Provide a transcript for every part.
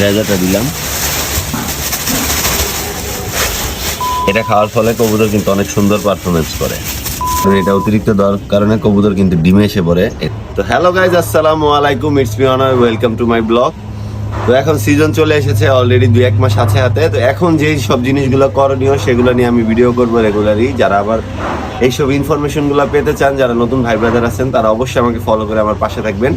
রেজাটা দিলাম। এটা খাওয়ার ফলে কবুতর কিন্তু অনেক সুন্দর পারফরমেন্স করে। এটা অতিরিক্ত দেওয়ার কারণে কবুতর কিন্তু ডিমে এসে পড়ে। তো হ্যালো গাইজ আসসালামু আলাইকুম it's me Anar welcome to my blog তো এখন সিজন চলে এসেছে অলরেডি দুই এক মাস আছে হাতে। তো এখন যেই সব জিনিসগুলো করণীয়, সেগুলো নিয়ে আমি ভিডিও করব রেগুলারই যারা আবার এইসব ইনফরমেশনগুলো পেতে চান, যারা নতুন ভাই ব্রাদার আছেন, তারা অবশ্যই আমাকে ফলো করে আমার পাশে থাকবেন।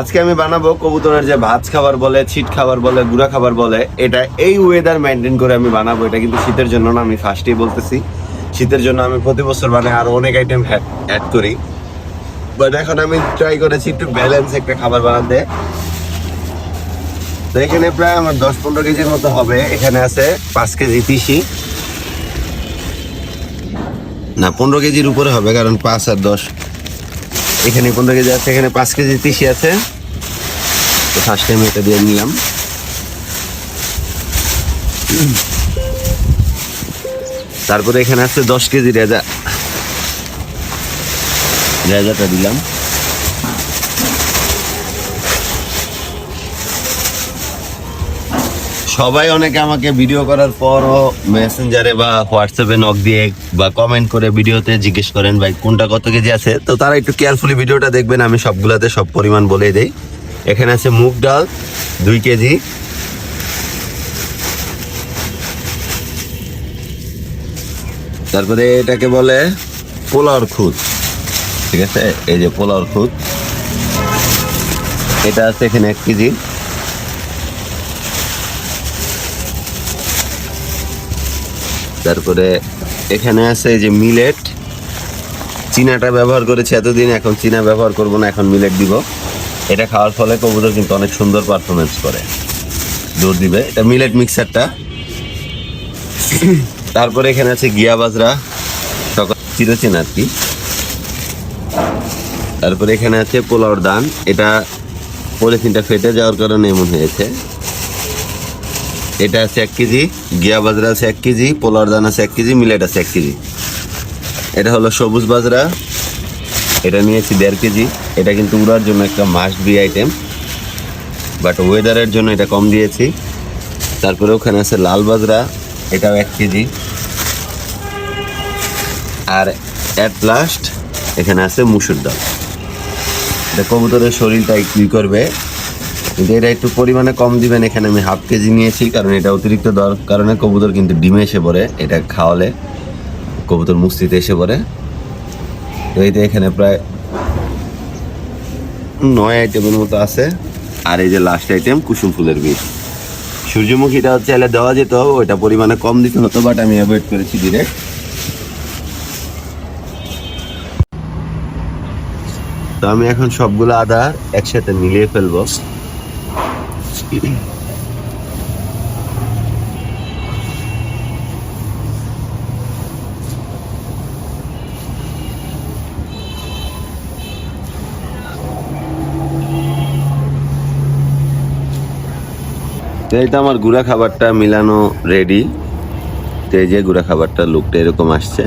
আজকে আমি বানাবো কবুতরের যে ভাত খাবার বলে, ছিট খাবার বলে, গুঁড়া খাবার বলে, এটা এই ওয়েদার মেনটেন করে আমি বানাবো। এটা কিন্তু শীতের জন্য না, আমি ফার্স্টেই বলতেছি। শীতের জন্য আমি প্রতি বছর মানে আরও অনেক আইটেম অ্যাড করি। বাট এখন আমি ট্রাই করেছি একটু ব্যালেন্স একটা খাবার বানাতে। তো এখানে প্রায় আমার দশ পনেরো কেজির মতো হবে। এখানে আছে পাঁচ কেজি তিসি। না, পনেরো কেজির উপরে হবে, কারণ পাঁচ আর দশ এখানে পনেরো কেজি আছে এখানে পাঁচ কেজি তিসি আছে। তো ফার্স্ট টাইম এটা দিয়ে নিলাম। তারপরে এখানে আছে দশ কেজি রেজা। রেজাটা দিলাম। সবাই অনেকে আমাকে ভিডিও করার পরও মেসেঞ্জারে বা হোয়াটসঅ্যাপে নক দিয়ে বা কমেন্ট করে ভিডিওতে জিজ্ঞেস করেন, ভাই, কোনটা কত কেজি আছে? তো তারা একটু কেয়ারফুলি ভিডিওটা দেখবেন, আমি সবগুলাতে সব পরিমাণ বলে দেই। এখানে আছে মুগ ডাল, দুই কেজি। তারপরে এটাকে বলে পোলাওর খুদ। ঠিক আছে? এই যে পোলাওর খুদ। এটা আছে এখানে এক কেজি। তারপরে এখানে আছে যে মিলেট। চীনাটা ব্যবহার করেছি এতদিন, এখন চীনা ব্যবহার করব না, এখন মিলেট দিব। এটা খাওয়ার ফলে কবুতর কিন্তু অনেক সুন্দর পারফরমেন্স করে। দৌড় দিবে। এটা মিলেট মিক্সারটা। তারপরে এখানে আছে গিয়া বাজরা। সকাল চিরচেন আর কি। তারপরে এখানে আছে পোলাওর দান। এটা পলিথিনটা ফেটে যাওয়ার কারণে এমন হয়েছে। এটা আছে এক কেজি গিয়া বাজরা আছে এক কেজি পোলার দান আছে এক কেজি, মিলেট আছে এক কেজি। এটা হলো সবুজ বাজরা। এটা নিয়েছি দেড় কেজি। এটা কিন্তু উড়ার জন্য একটা মাস্ট বি আইটেম বাট ওয়েদারের জন্য এটা কম দিয়েছি। তারপরে ওখানে আছে লাল বাজরা। এটাও এক কেজি। আর অ্যাট লাস্ট এখানে আছে মুসুর ডাল। এটা কবুতরের শরীরটা ই করবে? কিন্তু এটা একটু পরিমাণে কম দিবেন। এখানে আমি হাফ কেজি নিয়েছি, কারণ এটা অতিরিক্ত দেওয়ার কারণে কবুতর কিন্তু ডিমে এসে পড়ে। এটা খাওয়ালে কবুতর মুস্তিতে এসে পড়ে। তো এইটা এখানে প্রায় নয় আইটেমের মতো আছে। আর এই যে লাস্ট আইটেম কুসুম ফুলের বীজ। সূর্যমুখীটা চাইলে দেওয়া যেত, ওইটা পরিমাণে কম দিতে হতো বাট আমি অ্যাভয়েড করেছি ডিরেক্ট তো আমি এখন সবগুলো আদা একসাথে মিলিয়ে ফেলব। এই তো আমার গুড়া খাবারটা মিলানো রেডি তো এই যে গুড়া খাবারটা লুকটা এরকম আসছে।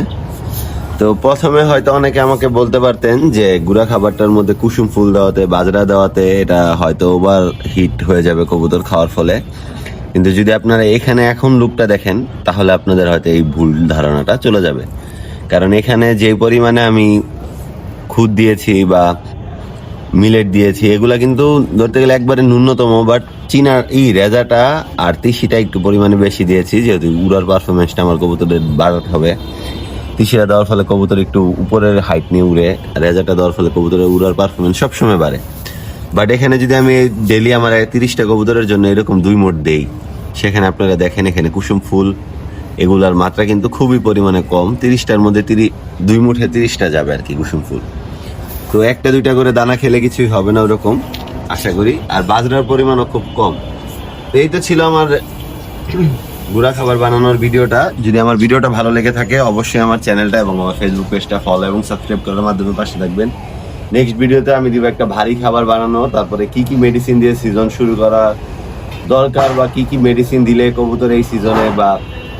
তো প্রথমে হয়তো অনেকে আমাকে বলতে পারতেন যে গুড়া খাবারটার মধ্যে কুসুম ফুল দেওয়াতে, বাজরা দেওয়াতে এটা হয়তো ওভার হিট হয়ে যাবে কবুতর খাওয়ার ফলে। কিন্তু যদি আপনারা এখানে এখন লুকটা দেখেন, তাহলে আপনাদের হয়তো এই ভুল ধারণাটা চলে যাবে। কারণ এখানে যে পরিমাণে আমি খুদ দিয়েছি বা মিলেট দিয়েছি, এগুলা কিন্তু ধরতে গেলে একবারে ন্যূনতম, বাট চীনার এই রেজাটা আর তিসিটা একটু পরিমাণে বেশি দিয়েছি, যেহেতু উড়ার পারফরমেন্সটা আমার কবুতরের বাড়াতে হবে। তিসিটা দেওয়ার ফলে কবুতর একটু উপরের হাইট নিয়ে উড়ে রেজাটা দেওয়ার ফলে কবুতরের উড়ার পারফরমেন্স সবসময় বাড়ে। বাট এখানে যদি আমি ডেলি আমার তিরিশটা কবুতরের জন্য এরকম দুই মোট দেই, সেখানে আপনারা দেখেন এখানে কুসুম ফুল, এগুলার মাত্রা কিন্তু খুবই পরিমাণে কম। তিরিশটার মধ্যে তিরি, দুই মুঠে তিরিশটা যাবে আর কি কুসুম ফুল। তো একটা দুইটা করে দানা খেলে কিছুই হবে না ওরকম, আশা করি। আর বাজরার পরিমাণও খুব কম। তো এই তো ছিল আমার গুড়া খাবার বানানোর ভিডিওটা যদি আমার ভিডিওটা ভালো লেগে থাকে, অবশ্যই আমার চ্যানেলটা এবং আমার ফেসবুক পেজটা ফলো এবং সাবস্ক্রাইব করার মাধ্যমে পাশে থাকবেন। নেক্সট ভিডিওতে আমি দিব একটা ভারী খাবার বানানো, তারপরে কি কি মেডিসিন দিয়ে সিজন শুরু করা দরকার বা কি কি মেডিসিন দিলে কবুতর এই সিজনে বা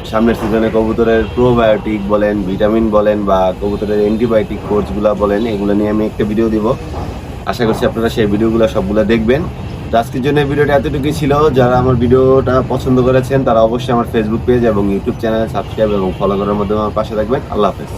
সামনের সিজনে কবুতরের প্রোবায়োটিক বলেন ভিটামিন বলেন বা কবুতরের অ্যান্টিবায়োটিক কোর্সগুলো বলেন, এগুলো নিয়ে আমি একটা ভিডিও দিব। আশা করছি আপনারা সেই ভিডিওগুলো সবগুলো দেখবেন। তো আজকের জন্য ভিডিওটা এতটুকুই ছিল। যারা আমার ভিডিওটা পছন্দ করেছেন, তারা অবশ্যই আমার ফেসবুক পেজ এবং ইউটিউব চ্যানেল সাবস্ক্রাইব এবং ফলো করার মাধ্যমে আমার পাশে থাকবেন। আল্লাহ হাফেজ।